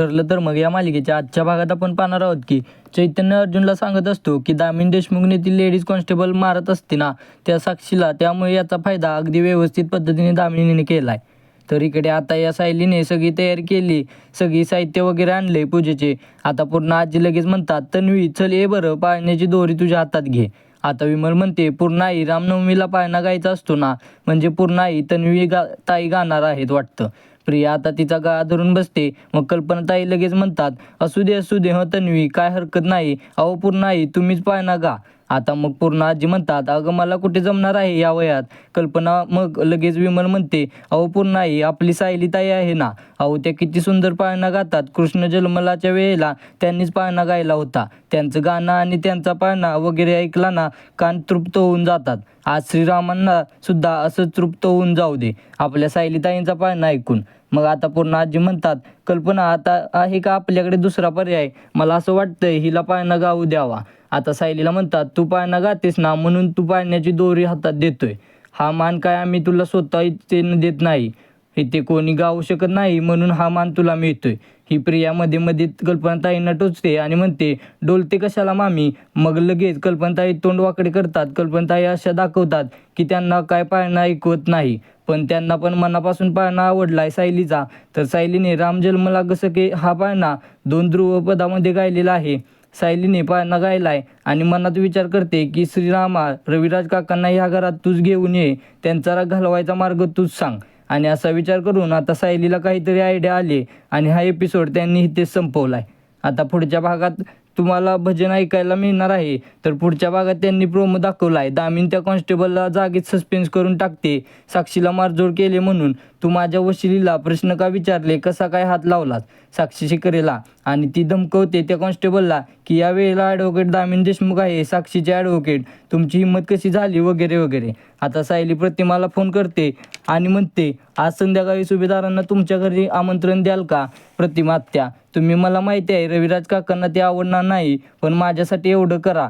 ठरलं तर मग या मालिकेच्या आजच्या भागात आपण पाहणार आहोत की चैतन्य अर्जुनला सांगत असतो की दामिनी देशमुखने ती लेडीज कॉन्स्टेबल मारत असते ना त्या साक्षीला त्यामुळे याचा फायदा अगदी व्यवस्थित पद्धतीने दामिनीने केला आहे तर इकडे आता या सायलीने सगळी तयारी केली सगळी साहित्य वगैरे आणले पूजेचे. आता पूर्ण आजी लगेच म्हणतात तन्वी चल ये बरं पाळण्याची दोरी तुझ्या हातात घे. आता विमल म्हणते पूर्ण आई रामनवमीला पाळणा गायचा असतो ना म्हणजे पूर्ण आई तन्वी गा ताई गाणार आहेत वाटतं. प्रिया आता तिचा गा धरून बसते. मग कल्पनाताई लगेच म्हणतात असू दे असू दे ह तन्वी काय हरकत नाही. अहो पूर्ण आई तुम्हीच पाळणा गा. आता मग पूर्ण आजी म्हणतात अगं मला कुठे जमणार आहे या वयात? कल्पना मग लगेच विमल म्हणते अहो पूर्ण आई आपली सायली ताई आहे ना? अहो त्या किती सुंदर पाळणा गातात. कृष्ण जन्मलाच्या वेळेला त्यांनीच पाळणा गायला होता. त्यांचं गाणं आणि त्यांचा पाळणा वगैरे ऐकला ना कान तृप्त होऊन जातात. आज श्रीरामांना सुद्धा असं तृप्त होऊन जाऊ दे आपल्या सायलीताईंचा पाळणा ऐकून. मग आता पूर्ण आजी म्हणतात कल्पना आता आहे का आपल्याकडे दुसरा पर्याय? मला असं वाटतंय हिला पाळणा गाऊ द्यावा. आता सायलीला म्हणतात तू पाळणा गातेस ना? म्हणून तू पाळण्याची दोरी हातात देतोय. हा मान काय आम्ही तुला स्वतः इच्छेनं देत नाही. इथे कोणी गाऊ शकत नाही म्हणून हा मान तुला मिळतोय. ही प्रिया मध्ये मध्ये कल्पनाताईंना टोचते आणि म्हणते डोलते कशाला मामी? मग लगेच कल्पनाताई तोंड वाकडे करतात. कल्पनाताई अशा दाखवतात की त्यांना काय पाळणं ऐकवत नाही. पण त्यांना पण मनापासून पाळणा आवडलाय सायलीचा. तर सायलीने राम जन्मला कसं की हा पाळणा? दोन ध्रुव पदामध्ये गायलेला आहे. सायलीने पाळणा नगायलाय आणि मनात विचार करते की श्रीरामा रविराज काकांना ह्या घरात तूच घेऊन ये. त्यांचा राग घालवायचा मार्ग तूच सांग. आणि असा विचार करून आता सायलीला काहीतरी आयडिया आली आणि हा एपिसोड त्यांनी संपवला संपवलाय. आता पुढच्या भागात तुम्हाला भजन ऐकायला मिळणार आहे. तर पुढच्या भागात त्यांनी प्रोमो दाखवला आहे दामिन त्या कॉन्स्टेबलला जागेत सस्पेन्स करून टाकते. साक्षीला मारजोड केले म्हणून. तू माझ्या वशिलीला प्रश्न का विचारले? कसा काय हात लावलास? साक्षी करेला आणि ती धमकवते त्या कॉन्स्टेबलला की या वेळेला ॲडव्होकेट दामिन देशमुख आहे साक्षीचे ॲडव्होकेट तुमची हिंमत कशी झाली? वगैरे वगैरे. आता सायली प्रतिमाला फोन करते आणि म्हणते आज संध्याकाळी सुभेदारांना तुमच्या घरी आमंत्रण द्याल का? प्रतिमा आत्या तुम्ही मला माहिती आहे रविराज काकांना ते आवडणार नाही पण माझ्यासाठी एवढं करा.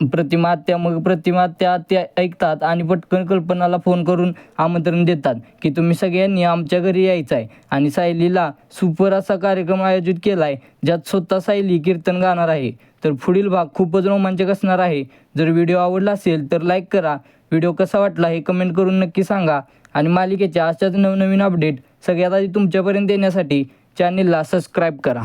प्रतिमा आत्या मग प्रतिमा आत्या त्या ऐकतात आणि पटकन कल्पनाला फोन करून आमंत्रण देतात की तुम्ही सगळ्यांनी आमच्या घरी यायचं आहे आणि सायलीला सुपर असा कार्यक्रम आयोजित केला आहे ज्यात स्वतः सायली कीर्तन गाणार आहे. तर पुढील भाग खूपच रोमांचक असणार आहे. जर व्हिडिओ आवडला असेल तर लाईक करा. व्हिडिओ कसा वाटला हे कमेंट करून नक्की सांगा. आणि मालिकेच्या अशाच नवनवीन अपडेट सगळ्यात आधी तुमच्यापर्यंत येण्यासाठी चॅनेलला सबस्क्राईब करा.